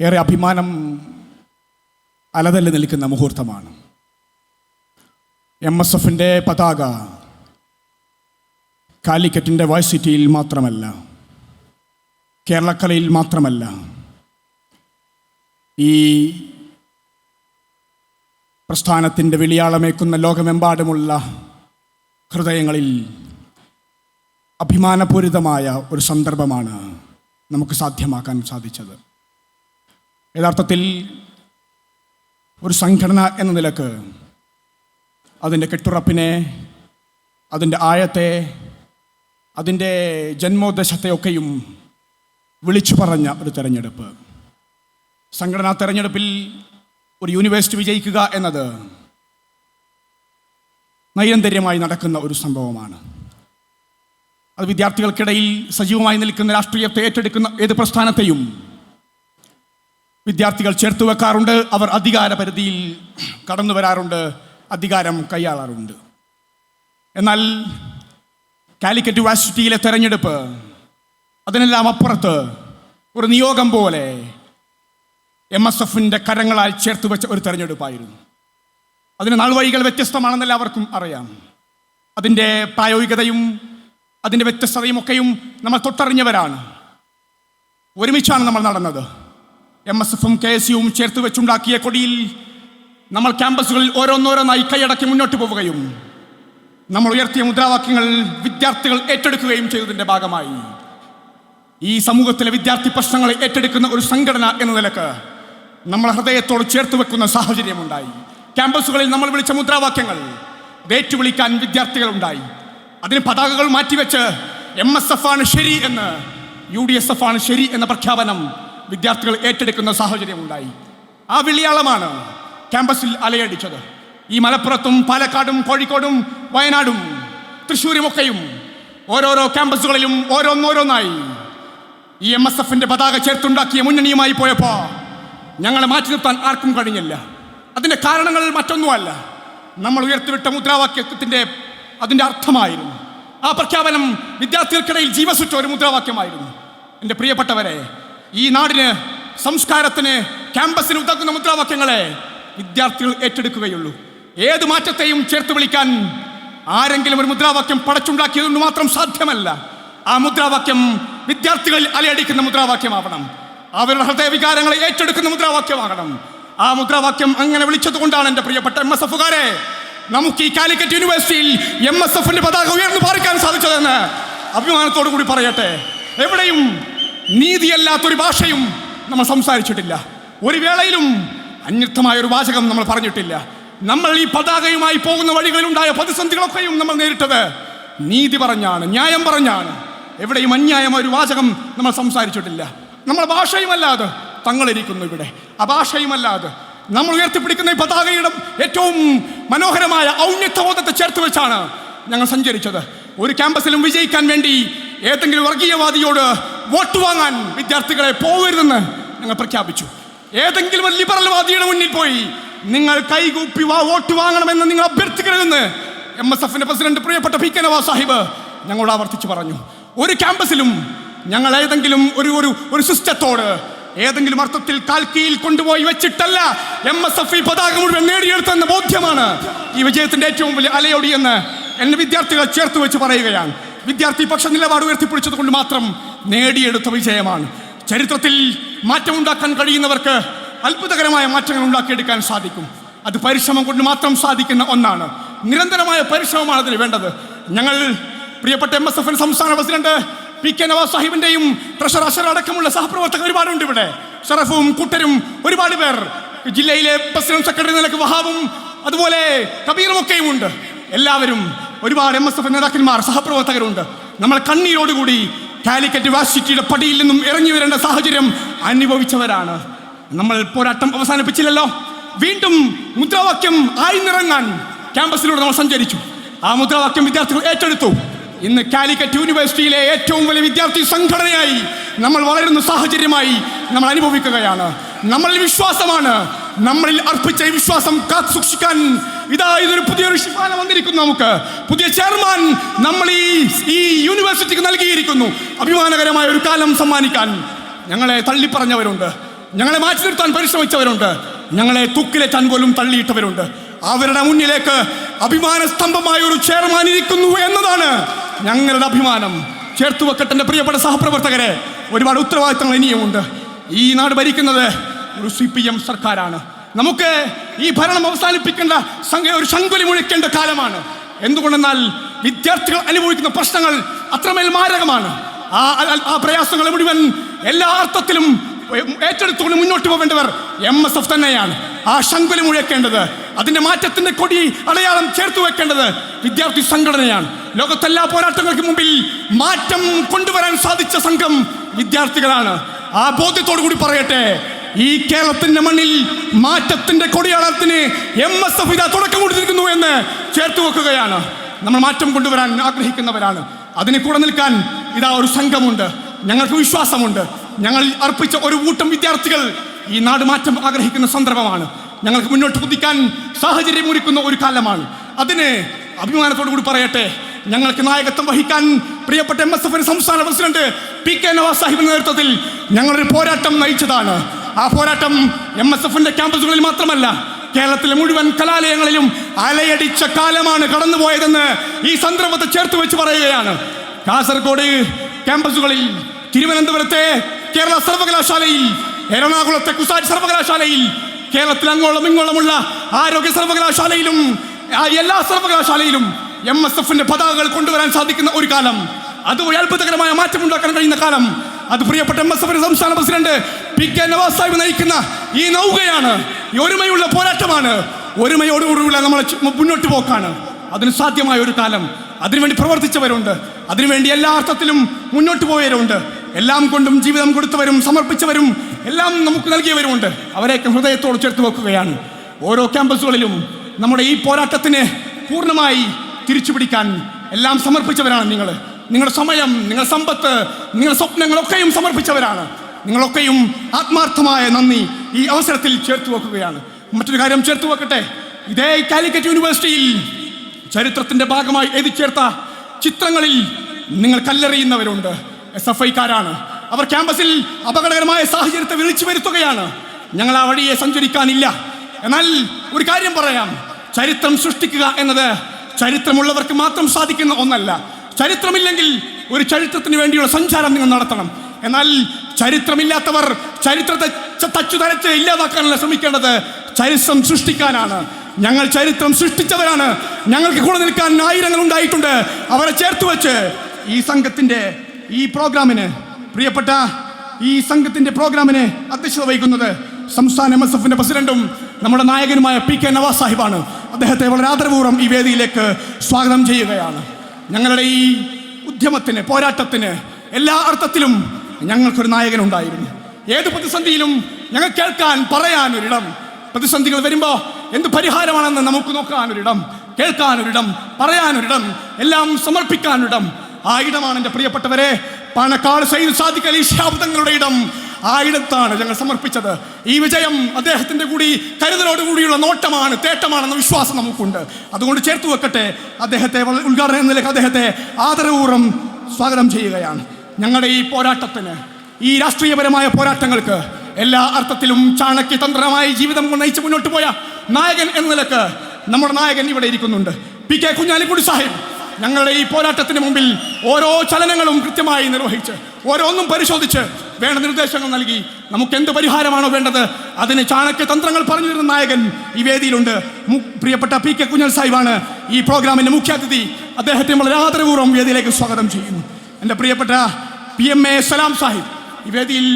ഏറെ അഭിമാനം അലതല്ല് നിൽക്കുന്ന മുഹൂർത്തമാണ്. എം എസ് എഫിന്റെ പതാക കാലിക്കറ്റിന്റെ വൈസിറ്റിയിൽ മാത്രമല്ല കേരളക്കലയിൽ മാത്രമല്ല ഈ പ്രസ്ഥാനത്തിന്റെ വിളിയാളമേക്കുന്ന ലോകമെമ്പാടുമുള്ള ഹൃദയങ്ങളിൽ അഭിമാനപൂരിതമായ ഒരു സന്ദർഭമാണ് നമുക്ക് സാധ്യമാക്കാൻ സാധിച്ചത്. യഥാർത്ഥത്തിൽ ഒരു സംഘടന എന്ന നിലയ്ക്ക് അതിന്റെ കെട്ടുറപ്പിനെ അതിന്റെ ആയത്തെ അതിന്റെ ജന്മോദ്ദേശത്തെയൊക്കെയും വിളിച്ചു പറഞ്ഞ ഒരു തെരഞ്ഞെടുപ്പ്. സംഘടനാ തെരഞ്ഞെടുപ്പിൽ ഒരു യൂണിവേഴ്സിറ്റി വിജയിക്കുക എന്നത് നൈരന്തര്യമായി നടക്കുന്ന ഒരു സംഭവമാണ്. അത് വിദ്യാർത്ഥികൾക്കിടയിൽ സജീവമായി നിൽക്കുന്ന രാഷ്ട്രീയത്തെ ഏറ്റെടുക്കുന്ന ഏത് പ്രസ്ഥാനത്തെയും വിദ്യാർത്ഥികൾ ചേർത്ത് വെക്കാറുണ്ട്. അവർ അധികാര പരിധിയിൽ കടന്നു വരാറുണ്ട്. അധികാരം കൈയാളാറുണ്ട്. എന്നാൽ കാലിക്കറ്റ് യൂണിവേഴ്സിറ്റിയിലെ തെരഞ്ഞെടുപ്പ് അതിനെല്ലാം അപ്പുറത്ത് ഒരു നിയോഗം പോലെ എം എസ് എഫിന്റെ കരങ്ങളാൽ ചേർത്ത് വെച്ച ഒരു തെരഞ്ഞെടുപ്പായിരുന്നു. അതിന് നാൾവഴികൾ വ്യത്യസ്തമാണെന്ന് എല്ലാവർക്കും അറിയാം. അതിന്റെ പ്രായോഗികതയും അതിന്റെ വ്യത്യസ്തതയും ഒക്കെയും നമ്മൾ തൊട്ടറിഞ്ഞവരാണ്. ഒരുമിച്ചാണ് നമ്മൾ നടന്നത്. എം എസ് എഫും കെ എസ് യുവും ചേർത്ത് വെച്ചുണ്ടാക്കിയ കൊടിയിൽ നമ്മൾ ക്യാമ്പസുകളിൽ ഓരോന്നോരോന്നായി കൈയടക്കി മുന്നോട്ട് പോവുകയും നമ്മൾ ഉയർത്തിയ മുദ്രാവാക്യങ്ങൾ വിദ്യാർത്ഥികൾ ഏറ്റെടുക്കുകയും ചെയ്തതിന്റെ ഭാഗമായി. ഈ സമൂഹത്തിലെ വിദ്യാർത്ഥി പ്രശ്നങ്ങളെ ഏറ്റെടുക്കുന്ന ഒരു സംഘടന എന്ന നിലയ്ക്ക് നമ്മൾ ഹൃദയത്തോട് ചേർത്ത് വെക്കുന്ന സാഹചര്യമുണ്ടായി. ക്യാമ്പസുകളിൽ നമ്മൾ വിളിച്ച മുദ്രാവാക്യങ്ങൾ ഏറ്റുവിളിക്കാൻ വിദ്യാർത്ഥികളുണ്ടായി. അതിന് പതാകകൾ മാറ്റിവെച്ച് എം എസ് എഫ് ആണ് ശരി എന്ന് യു ഡി എസ് എഫ് ആണ് ശരി എന്ന പ്രഖ്യാപനം വിദ്യാർത്ഥികൾ ഏറ്റെടുക്കുന്ന സാഹചര്യമുണ്ടായി ആ വിളിയാളമാണ് ക്യാമ്പസിൽ അലയടിച്ചത്. ഈ മലപ്പുറത്തും പാലക്കാടും കോഴിക്കോടും വയനാടും തൃശ്ശൂരുമൊക്കെയും ഓരോരോ ക്യാമ്പസുകളിലും ഓരോന്നോരോന്നായി. ഈ എം എസ് എഫിന്റെ പതാക ചേർത്തുണ്ടാക്കിയ മുന്നണിയുമായി പോയപ്പോൾ ഞങ്ങളെ മാറ്റി നിർത്താൻ ആർക്കും കഴിഞ്ഞില്ല. അതിന്റെ കാരണങ്ങൾ മറ്റൊന്നുമല്ല. നമ്മൾ ഉയർത്തിവിട്ട മുദ്രാവാക്യത്തിന്റെ അതിന്റെ അർത്ഥമായിരുന്നു. ആ പ്രഖ്യാപനം വിദ്യാർത്ഥികൾക്കിടയിൽ ജീവസുറ്റ ഒരു മുദ്രാവാക്യമായിരുന്നു. എന്റെ പ്രിയപ്പെട്ടവരെ ഈ നാടിന് സംസ്കാരത്തിന് ക്യാമ്പസിന് ഉതകുന്ന മുദ്രാവാക്യങ്ങളെ വിദ്യാർത്ഥികൾ ഏറ്റെടുക്കുകയുള്ളൂ. ഏത് മാറ്റത്തെയും ചേർത്ത് വിളിക്കാൻ ആരെങ്കിലും ഒരു മുദ്രാവാക്യം പടച്ചുണ്ടാക്കിയതുകൊണ്ട് മാത്രം സാധ്യമല്ല. ആ മുദ്രാവാക്യം വിദ്യാർത്ഥികളിൽ അലയടിക്കുന്ന മുദ്രാവാക്യമാവണം. അവരുടെ ഹൃദയവികാരങ്ങളെ ഏറ്റെടുക്കുന്ന മുദ്രാവാക്യമാകണം. ആ മുദ്രാവാക്യം അങ്ങനെ വിളിച്ചതുകൊണ്ടാണ് എന്റെ പ്രിയപ്പെട്ട എം എസ് എഫുകാരെ നമുക്ക് ഈ കാലിക്കറ്റ് യൂണിവേഴ്സിറ്റിയിൽ എം എസ് എഫിന്റെ പതാക ഉയർന്നു പാറിക്കാൻ സാധിച്ചതെന്ന് അഭിമാനത്തോടു കൂടി പറയട്ടെ. എവിടെയും നീതിയല്ലാത്തൊരു ഭാഷയും നമ്മൾ സംസാരിച്ചിട്ടില്ല. ഒരു വേളയിലും അന്യർത്ഥമായ ഒരു വാചകം നമ്മൾ പറഞ്ഞിട്ടില്ല. നമ്മൾ ഈ പതാകയുമായി പോകുന്ന വഴികളിലുണ്ടായ പ്രതിസന്ധികളൊക്കെയും നമ്മൾ നേരിട്ടത് നീതി പറഞ്ഞാണ് ന്യായം പറഞ്ഞാണ്. എവിടെയും അന്യായമായ ഒരു വാചകം നമ്മൾ സംസാരിച്ചിട്ടില്ല. നമ്മൾ ഭാഷയുമല്ലാതെ തങ്ങളിരിക്കുന്നു ഇവിടെ. ആ ഭാഷയുമല്ലാതെ നമ്മൾ ഉയർത്തിപ്പിടിക്കുന്ന ഈ പതാകയുടെ ഏറ്റവും മനോഹരമായ ഔന്നത്യബോധത്തെ ചേർത്ത് വെച്ചാണ് ഞങ്ങൾ സഞ്ചരിച്ചത്. ഒരു ക്യാമ്പസിലും വിജയിക്കാൻ വേണ്ടി ഏതെങ്കിലും വർഗീയവാദിയോട് വോട്ട് വാങ്ങാൻ വിദ്യാർത്ഥികളെ പോകരുതെന്ന് ഞങ്ങൾ പ്രഖ്യാപിച്ചു. ഏതെങ്കിലും ഒരു ലിബറൽ വാദിയുടെ മുന്നിൽ പോയി നിങ്ങൾ കൈകൂപ്പി വോട്ട് വാങ്ങണമെന്ന് നിങ്ങൾ അഭ്യർത്ഥിക്കരുതെന്ന് എം എസ് എഫിന്റെ പ്രസിഡന്റ് പ്രിയപ്പെട്ട പി കെ നവാസ് സാഹിബ് ഞങ്ങളോട് ആവർത്തിച്ചു പറഞ്ഞു. ഒരു ക്യാമ്പസിലും ഞങ്ങൾ ഏതെങ്കിലും ഒരു ഒരു ഒരു സിസ്റ്റത്തോട് ഏതെങ്കിലും അർത്ഥത്തിൽ കാൽക്കിയിൽ കൊണ്ടുപോയി വെച്ചിട്ടല്ല എം എസ് എഫ് ഈ പതാക മുഴുവൻ നേടിയെടുത്തെന്ന ബോധ്യമാണ് ഈ വിജയത്തിന്റെ ഏറ്റവും വലിയ അലയോടിയെന്ന് എന്റെ വിദ്യാർത്ഥികളെ ചേർത്ത് വെച്ച് പറയുകയാണ്. വിദ്യാർത്ഥി പക്ഷ നിലപാട് ഉയർത്തിപ്പിടിച്ചത് കൊണ്ട് മാത്രം നേടിയെടുത്ത വിജയമാണ്. ചരിത്രത്തിൽ മാറ്റമുണ്ടാക്കാൻ കഴിയുന്നവർക്ക് അത്ഭുതകരമായ മാറ്റങ്ങൾ ഉണ്ടാക്കിയെടുക്കാൻ സാധിക്കും. അത് പരിശ്രമം കൊണ്ട് മാത്രം സാധിക്കുന്ന ഒന്നാണ്. നിരന്തരമായ പരിശ്രമമാണ് അതിന് വേണ്ടത്. ഞങ്ങൾ പ്രിയപ്പെട്ട എം എസ് എഫ് സംസ്ഥാന പ്രസിഡന്റ് പി കെ നവാസ് സാഹിബിന്റെയും ട്രഷർ അഷർ അടക്കമുള്ള സഹപ്രവർത്തകർ ഒരുപാടുണ്ട് ഇവിടെ. ഷറഫും കുട്ടരും ഒരുപാട് പേർ. ജില്ലയിലെ പ്രസിഡന്റ് സെക്രട്ടറി നിലയ്ക്ക് വഹാബും അതുപോലെ കബീറും ഒക്കെയും ഉണ്ട്. എല്ലാവരും ഒരുപാട് എം എസ് എഫ് നേതാക്കന്മാർ സഹപ്രവർത്തകരുണ്ട്. നമ്മൾ കണ്ണീരോടുകൂടി കാലിക്കറ്റ് യൂണിവേഴ്സിറ്റിയുടെ പടിയിൽ നിന്നും ഇറങ്ങി വരേണ്ട സാഹചര്യം അനുഭവിച്ചവരാണ്. നമ്മൾ പോരാട്ടം അവസാനിപ്പിച്ചില്ലല്ലോ. വീണ്ടും മുദ്രാവാക്യം ആയിന്നിറങ്ങാൻ ക്യാമ്പസിലൂടെ നമ്മൾ സഞ്ചരിച്ചു. ആ മുദ്രാവാക്യം വിദ്യാർത്ഥികൾ ഏറ്റെടുത്തു. ഇന്ന് കാലിക്കറ്റ് യൂണിവേഴ്സിറ്റിയിലെ ഏറ്റവും വലിയ വിദ്യാർത്ഥി സംഘടനയായി നമ്മൾ വളരുന്ന സാഹചര്യമായി നമ്മൾ അനുഭവിക്കുകയാണ്. നമ്മളിൽ വിശ്വാസമാണ്. നമ്മളിൽ അർപ്പിച്ച വിശ്വാസം കാത്തു സൂക്ഷിക്കാൻ ഇതാ ഇതൊരു പുതിയൊരു ശിഫാന വന്നിരിക്കുന്നു നമുക്ക്. പുതിയ ചെയർമാൻ നമ്മൾ ഈ ഈ യൂണിവേഴ്സിറ്റിക്ക് നൽകിയിരിക്കുന്നു. അഭിമാനകരമായ ഒരു കാലം സമ്മാനിക്കാൻ ഞങ്ങളെ തള്ളിപ്പറഞ്ഞവരുണ്ട്. ഞങ്ങളെ മാറ്റി നിർത്താൻ പരിശ്രമിച്ചവരുണ്ട്. ഞങ്ങളെ തൂക്കിലേറ്റാൻ പോലും തള്ളിയിട്ടവരുണ്ട്. അവരുടെ മുന്നിലേക്ക് അഭിമാന സ്തംഭമായ ഒരു ചെയർമാൻ ഇരിക്കുന്നു എന്നതാണ് ഞങ്ങളുടെ അഭിമാനം. ചേർത്ത് വെക്കട്ടെ പ്രിയപ്പെട്ട സഹപ്രവർത്തകരെ. ഒരുപാട് ഉത്തരവാദിത്തങ്ങൾ ഇനിയുമുണ്ട്. ഈ നാട് ഭരിക്കുന്നത് ഒരു സി പി എം സർക്കാരാണ്. നമുക്ക് ഈ ഭരണം അവസാനിപ്പിക്കേണ്ട ഒരു ശങ്കുലി മുഴിക്കേണ്ട കാലമാണ്. എന്തുകൊണ്ടെന്നാൽ വിദ്യാർത്ഥികൾ അനുഭവിക്കുന്ന പ്രശ്നങ്ങൾ അത്രമേൽ മാരകമാണ്. ആ ആ- പ്രയാസങ്ങൾ മുഴുവൻ എല്ലാ അർത്ഥത്തിലും ഏറ്റെടുത്തുകൊണ്ട് മുന്നോട്ട് പോകേണ്ടവർ എം എസ് എഫ് തന്നെയാണ്. ആ ശങ്കുലി മുഴക്കേണ്ടത് അതിന്റെ മാറ്റത്തിന്റെ കൊടി അടയാളം ചേർത്ത് വെക്കേണ്ടത് വിദ്യാർത്ഥി സംഘടനയാണ്. ലോകത്തെല്ലാ പോരാട്ടങ്ങൾക്ക് മുമ്പിൽ മാറ്റം കൊണ്ടുവരാൻ സാധിച്ച സംഘം വിദ്യാർത്ഥികളാണ്. ആ ബോധ്യത്തോടു കൂടി പറയട്ടെ ഈ കേരളത്തിന്റെ മണ്ണിൽ മാറ്റത്തിന്റെ കൊടിയാളത്തിന് എം എസ് എഫ് ഇതാ തുടക്കം കൊടുത്തിരിക്കുന്നു എന്ന് ചേർത്ത് വെക്കുകയാണ്. നമ്മൾ മാറ്റം കൊണ്ടുവരാൻ ആഗ്രഹിക്കുന്നവരാണ്. അതിന് കൂടെ നിൽക്കാൻ ഇതാ ഒരു സംഘമുണ്ട്. ഞങ്ങൾക്ക് വിശ്വാസമുണ്ട്. ഞങ്ങൾ അർപ്പിച്ച ഒരു കൂട്ടം വിദ്യാർത്ഥികൾ ഈ നാട് മാറ്റം ആഗ്രഹിക്കുന്ന സന്ദർഭമാണ്. ഞങ്ങൾക്ക് മുന്നോട്ട് കുതിക്കാൻ സാഹചര്യം ഒരുക്കുന്ന ഒരു കാലമാണ്. അതിന് അഭിമാനത്തോടു കൂടി പറയട്ടെ ഞങ്ങൾക്ക് നായകത്വം വഹിക്കാൻ പ്രിയപ്പെട്ട എം എസ് എഫിന് സംസ്ഥാന പ്രസിഡന്റ് പി കെ നവാസ് സാഹിബിന്റെ നേതൃത്വത്തിൽ ഞങ്ങളൊരു പോരാട്ടം നയിച്ചതാണ്. ആ പോരാട്ടം എം എസ് എഫിന്റെ ക്യാമ്പസുകളിൽ മാത്രമല്ല കേരളത്തിലെ മുഴുവൻ കലാലയങ്ങളിലും അലയടിച്ച കാലമാണ് കടന്നുപോയതെന്ന് ഈ സന്ദർഭത്തെ ചേർത്ത് വെച്ച് പറയുകയാണ്. കാസർഗോഡ് ക്യാമ്പസുകളിൽ തിരുവനന്തപുരത്തെ കേരള സർവകലാശാലയിൽ എറണാകുളത്തെ കുസാറ്റ് സർവകലാശാലയിൽ കേരളത്തിൽ അങ്ങോളം ഇങ്ങോളമുള്ള ആരോഗ്യ സർവകലാശാലയിലും എല്ലാ സർവകലാശാലയിലും എം എസ് എഫിന്റെ പതാകകൾ കൊണ്ടുവരാൻ സാധിക്കുന്ന ഒരു കാലം. അത് അത്ഭുതകരമായ മാറ്റം ഉണ്ടാക്കാൻ കഴിയുന്ന കാലം. അത് പ്രിയപ്പെട്ട എം എസ് എഫിന്റെ സംസ്ഥാന president P K Navas Sahib നയിക്കുന്ന ഈ നൗകയാണ്. ഈ ഒരുമയുള്ള പോരാട്ടമാണ്. ഒരുമയോടുകൂടിയുള്ള നമ്മളെ മുന്നോട്ട് പോക്കാണ്. അതിന് സാധ്യമായ ഒരു കാലം. അതിനുവേണ്ടി പ്രവർത്തിച്ചവരുണ്ട്. അതിനുവേണ്ടി എല്ലാ അർത്ഥത്തിലും മുന്നോട്ട് പോയവരുണ്ട്. എല്ലാം കൊണ്ടും ജീവിതം കൊടുത്തവരും സമർപ്പിച്ചവരും എല്ലാം നമുക്ക് നൽകിയവരുമുണ്ട്. അവരെയൊക്കെ ഹൃദയത്തോട് ചേർത്ത് വെക്കുകയാണ്. ഓരോ ക്യാമ്പസുകളിലും നമ്മുടെ ഈ പോരാട്ടത്തിനെ പൂർണമായി തിരിച്ചു പിടിക്കാൻ എല്ലാം സമർപ്പിച്ചവരാണ് നിങ്ങൾ നിങ്ങളുടെ സമയം നിങ്ങളുടെ സമ്പത്ത് നിങ്ങളുടെ സ്വപ്നങ്ങളൊക്കെയും സമർപ്പിച്ചവരാണ്. നിങ്ങളൊക്കെയും ആത്മാർത്ഥമായ നന്ദി ഈ അവസരത്തിൽ ചേർത്ത് വെക്കുകയാണ്. മറ്റൊരു കാര്യം ചേർത്ത് വെക്കട്ടെ. ഇതേ കാലിക്കറ്റ് യൂണിവേഴ്സിറ്റിയിൽ ചരിത്രത്തിന്റെ ഭാഗമായി എഴുതി ചേർത്ത ചിത്രങ്ങളിൽ നിങ്ങൾ കല്ലെറിയുന്നവരുണ്ട്. എസ് എഫ് ഐക്കാരാണ് അവർ ക്യാമ്പസിൽ അപകടകരമായ സാഹചര്യത്തെ വിളിച്ചു വരുത്തുകയാണ്. ഞങ്ങൾ ആ വഴിയെ സഞ്ചരിക്കാനില്ല. എന്നാൽ ഒരു കാര്യം പറയാം. ചരിത്രം സൃഷ്ടിക്കുക എന്നത് ചരിത്രമുള്ളവർക്ക് മാത്രം സാധിക്കുന്ന ഒന്നല്ല. ചരിത്രമില്ലെങ്കിൽ ഒരു ചരിത്രത്തിന് വേണ്ടിയുള്ള സഞ്ചാരം നിങ്ങൾ നടത്തണം. എന്നാൽ ചരിത്രമില്ലാത്തവർ ചരിത്രത്തെ തച്ചുതരച്ച് തച്ചു തരച്ച് ഇല്ലാതാക്കാനല്ല ശ്രമിക്കേണ്ടത്. ചരിത്രം സൃഷ്ടിക്കാനാണ്. ഞങ്ങൾ ചരിത്രം സൃഷ്ടിച്ചവരാണ്. ഞങ്ങൾക്ക് കൂടെ നിൽക്കാൻ ആയിരങ്ങൾ ഉണ്ടായിട്ടുണ്ട്. അവരെ ചേർത്ത് വെച്ച് ഈ സംഘത്തിന്റെ ഈ പ്രോഗ്രാമിന് പ്രിയപ്പെട്ട ഈ സംഘത്തിന്റെ പ്രോഗ്രാമിന് അധ്യക്ഷത വഹിക്കുന്നത് സംസ്ഥാന എം എസ് എഫിന്റെ പ്രസിഡന്റും നമ്മുടെ നായകനുമായ പി കെ നവാസ് സാഹിബാണ്. അദ്ദേഹത്തെ വളരെ ആദരപൂർവം ഈ വേദിയിലേക്ക് സ്വാഗതം ചെയ്യുകയാണ്. ഞങ്ങളുടെ ഈ ഉദ്യമത്തിന് പോരാട്ടത്തിന് എല്ലാ അർത്ഥത്തിലും ഞങ്ങൾക്കൊരു നായകനുണ്ടായിരുന്നു. ഏത് പ്രതിസന്ധിയിലും ഞങ്ങൾ കേൾക്കാൻ പറയാനൊരിടം. പ്രതിസന്ധികൾ വരുമ്പോ എന്ത് പരിഹാരമാണെന്ന് നമുക്ക് നോക്കാൻ ഒരിടം കേൾക്കാൻ നോക്കാനൊരിടം. കേൾക്കാനൊരിടം പറയാനൊരിടം എല്ലാം സമർപ്പിക്കാനൊരിടം. ആ ഇടമാണ് എന്റെ പ്രിയപ്പെട്ടവരെ പാണക്കാട് സൈദ് സാദിഖ് അലി ശാബ്ദങ്ങളുടെ ഇടം. ആ ഇടത്താണ് ഞങ്ങൾ സമർപ്പിച്ചത്. ഈ വിജയം അദ്ദേഹത്തിന്റെ കൂടി കരുതലോടുകൂടിയുള്ള നോട്ടമാണ് തേട്ടമാണെന്ന വിശ്വാസം നമുക്കുണ്ട്. അതുകൊണ്ട് ചേർത്ത് വെക്കട്ടെ. അദ്ദേഹത്തെ ഉദ്ഘാടനം നിലയ്ക്ക് അദ്ദേഹത്തെ ആദരപൂർവം സ്വാഗതം ചെയ്യുകയാണ്. ഞങ്ങളുടെ ഈ പോരാട്ടത്തിന് ഈ രാഷ്ട്രീയപരമായ പോരാട്ടങ്ങൾക്ക് എല്ലാ അർത്ഥത്തിലും ചാണക്യതന്ത്രമായി ജീവിതം നയിച്ച് മുന്നോട്ട് പോയ നായകൻ എന്ന നിലയ്ക്ക് നമ്മുടെ നായകൻ ഇവിടെ ഇരിക്കുന്നുണ്ട്. പി കെ കുഞ്ഞാലിക്കുടി സാഹിബ് ഞങ്ങളുടെ ഈ പോരാട്ടത്തിന് മുമ്പിൽ ഓരോ ചലനങ്ങളും കൃത്യമായി നിർവഹിച്ച് ഓരോന്നും പരിശോധിച്ച് വേണ്ട നിർദ്ദേശങ്ങൾ നൽകി നമുക്ക് എന്ത് പരിഹാരമാണോ വേണ്ടത് അതിന് ചാണക്യ തന്ത്രങ്ങൾ പറഞ്ഞു തരുന്ന നായകൻ ഈ വേദിയിലുണ്ട്. പ്രിയപ്പെട്ട പി കെ കുഞ്ഞൽ സാഹിബാണ് ഈ പ്രോഗ്രാമിന്റെ മുഖ്യാതിഥി. അദ്ദേഹത്തെ നമ്മൾ ആദരപൂർവം വേദിയിലേക്ക് സ്വാഗതം ചെയ്യുന്നു. എന്റെ പ്രിയപ്പെട്ട P M A Salam Sahib വേദിയിൽ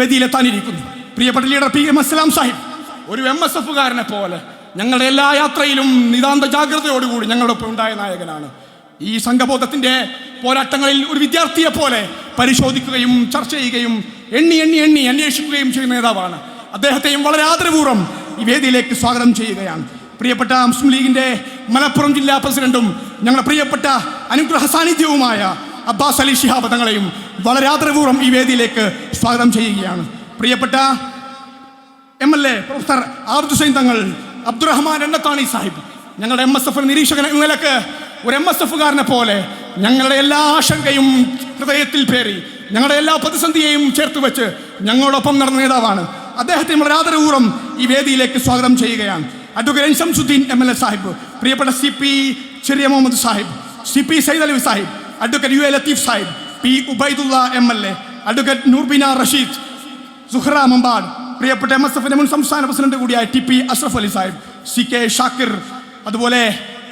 വേദിയിലെത്താനിരിക്കുന്നു പ്രിയപ്പെട്ട leader P M S Salam Sahib ഒരു എം എസ് എഫുകാരനെ പോലെ ഞങ്ങളുടെ എല്ലാ യാത്രയിലും നിതാന്ത ജാഗ്രതയോടുകൂടി ഞങ്ങളുടെ ഒപ്പം ഉണ്ടായ നായകനാണ്. ഈ സംഘബോധത്തിന്റെ പോരാട്ടങ്ങളിൽ ഒരു വിദ്യാർത്ഥിയെ പോലെ പരിശോധിക്കുകയും ചർച്ച ചെയ്യുകയും എണ്ണി എണ്ണി എണ്ണി അന്വേഷിക്കുകയും ചെയ്യുന്ന നേതാവാണ്. അദ്ദേഹത്തെയും വളരെ ആദരപൂർവം ഈ വേദിയിലേക്ക് സ്വാഗതം ചെയ്യുകയാണ്. പ്രിയപ്പെട്ട മുസ്ലിം ലീഗിന്റെ മലപ്പുറം ജില്ലാ പ്രസിഡന്റും ഞങ്ങളുടെ പ്രിയപ്പെട്ട അനുഗ്രഹ സാന്നിധ്യവുമായ അബ്ബാസ് അലി ഷിഹാബ് തങ്ങളെയും വളരെ ആദരപൂർവം ഈ വേദിയിലേക്ക് സ്വാഗതം ചെയ്യുകയാണ്. പ്രിയപ്പെട്ട M L A professor Abid Hussain Thangal Abdurahman Ennathani Sahib. ഞങ്ങളുടെ എം എസ് എഫ് നിരീക്ഷകൻ എന്ന നിലയ്ക്ക് ഒരു എം എസ് എഫുകാരനെ പോലെ ഞങ്ങളുടെ എല്ലാ ആശങ്കയും ഹൃദയത്തിൽ പേറി ഞങ്ങളുടെ എല്ലാ പ്രതിസന്ധിയെയും ചേർത്ത് വെച്ച് ഞങ്ങളോടൊപ്പം നടന്ന നേതാവാണ്. അദ്ദേഹത്തെ വളരെ ആദരപൂർവം ഈ വേദിയിലേക്ക് സ്വാഗതം ചെയ്യുകയാണ്. Advocate Shamsuddin M L A Sahib പ്രിയപ്പെട്ട C P Cheriya Muhammed Sahib C P Syed Ali Sahib advocate U A Latheef Sahib P Ubaidulla M L A advocate Noorbina Rasheed Suhra Mambad പ്രിയപ്പെട്ട M S എഫിന്റെ മുൻ സംസ്ഥാന president കൂടിയായ T P Ashraf Ali Sahib C K Shakir അതുപോലെ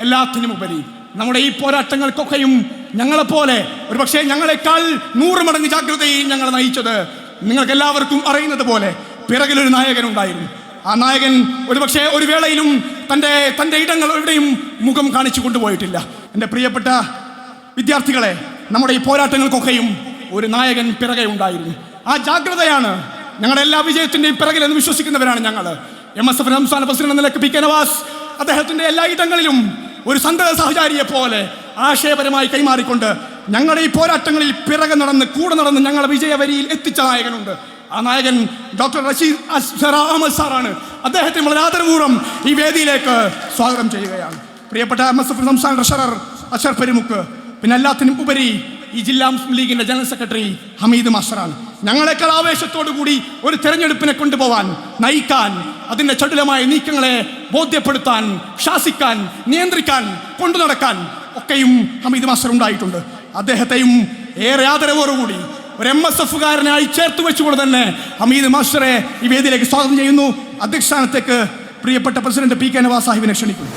എല്ലാത്തിനും ഉപരി. നമ്മുടെ ഈ പോരാട്ടങ്ങൾക്കൊക്കെയും ഞങ്ങളെപ്പോലെ ഒരുപക്ഷെ ഞങ്ങളെക്കാൾ നൂറ് മടങ്ങ് ജാഗ്രതയും ഞങ്ങൾ നയിച്ചത് നിങ്ങൾക്ക് എല്ലാവർക്കും അറിയുന്നത് പോലെ പിറകിലൊരു നായകൻ ഉണ്ടായിരുന്നു ആ നായകൻ ഒരുപക്ഷെ ഒരു വേളയിലും തന്റെ തന്റെ ഇടങ്ങൾ എവിടെയും മുഖം കാണിച്ചു കൊണ്ടുപോയിട്ടില്ല. എന്റെ പ്രിയപ്പെട്ട വിദ്യാർത്ഥികളെ നമ്മുടെ ഈ പോരാട്ടങ്ങൾക്കൊക്കെയും ഒരു നായകൻ പിറകെ ഉണ്ടായിരുന്നു. ആ ജാഗ്രതയാണ് ഞങ്ങളുടെ എല്ലാ വിജയത്തിന്റെയും പിറകിൽ എന്ന് വിശ്വസിക്കുന്നവരാണ് ഞങ്ങൾ എം എസ് എഫ് സംസ്ഥാന പ്രസിഡന്റ് എന്ന നിലയ്ക്ക് പി കെ നവാസ് അദ്ദേഹത്തിന്റെ എല്ലാ ഇടങ്ങളിലും ഒരു സന്തത സഹചാരിയെ പോലെ ആശയപരമായി കൈമാറിക്കൊണ്ട് ഞങ്ങളുടെ ഈ പോരാട്ടങ്ങളിൽ പിറകെ നടന്ന് കൂടെ നടന്ന് ഞങ്ങളെ വിജയവരിയിൽ എത്തിച്ച നായകനുണ്ട്. ആ നായകൻ ഡോക്ടർ റഷീദ് അഹമ്മദ് സാറാണ്. അദ്ദേഹത്തെ വളരെ ആദരപൂർവം ഈ വേദിയിലേക്ക് സ്വാഗതം ചെയ്യുകയാണ്. പ്രിയപ്പെട്ട എം എസ് എഫ് സംസ്ഥാന ട്രഷറർ അഷർ പെരുമുക്ക് പിന്നെ എല്ലാത്തിനും ഉപരി ഈ ജില്ലാ മുസ്ലിം ലീഗിന്റെ ജനറൽ സെക്രട്ടറി ഹമീദ് മാസ്റ്ററാണ്. ഞങ്ങളെക്കാൾ ആവേശത്തോടു കൂടി ഒരു തെരഞ്ഞെടുപ്പിനെ കൊണ്ടുപോവാൻ നയിക്കാൻ അതിന്റെ ചടുലമായ നീക്കങ്ങളെ ബോധ്യപ്പെടുത്താൻ ശാസിക്കാൻ നിയന്ത്രിക്കാൻ കൊണ്ടു നടക്കാൻ ഒക്കെയും ഹമീദ് മാസ്റ്റർ ഉണ്ടായിട്ടുണ്ട്. അദ്ദേഹത്തെയും ഏറെ ആദരവോടുകൂടി ഒരു എം എസ് എഫുകാരനായി ചേർത്ത് വെച്ചുകൊണ്ട് തന്നെ ഹമീദ് മാസ്റ്ററെ ഈ വേദിയിലേക്ക് സ്വാഗതം ചെയ്യുന്നു. അധ്യക്ഷസ്ഥാനത്തേക്ക് പ്രിയപ്പെട്ട പ്രസിഡന്റ് പി കെ നവാസ് സാഹിബിനെ ക്ഷണിക്കുന്നു.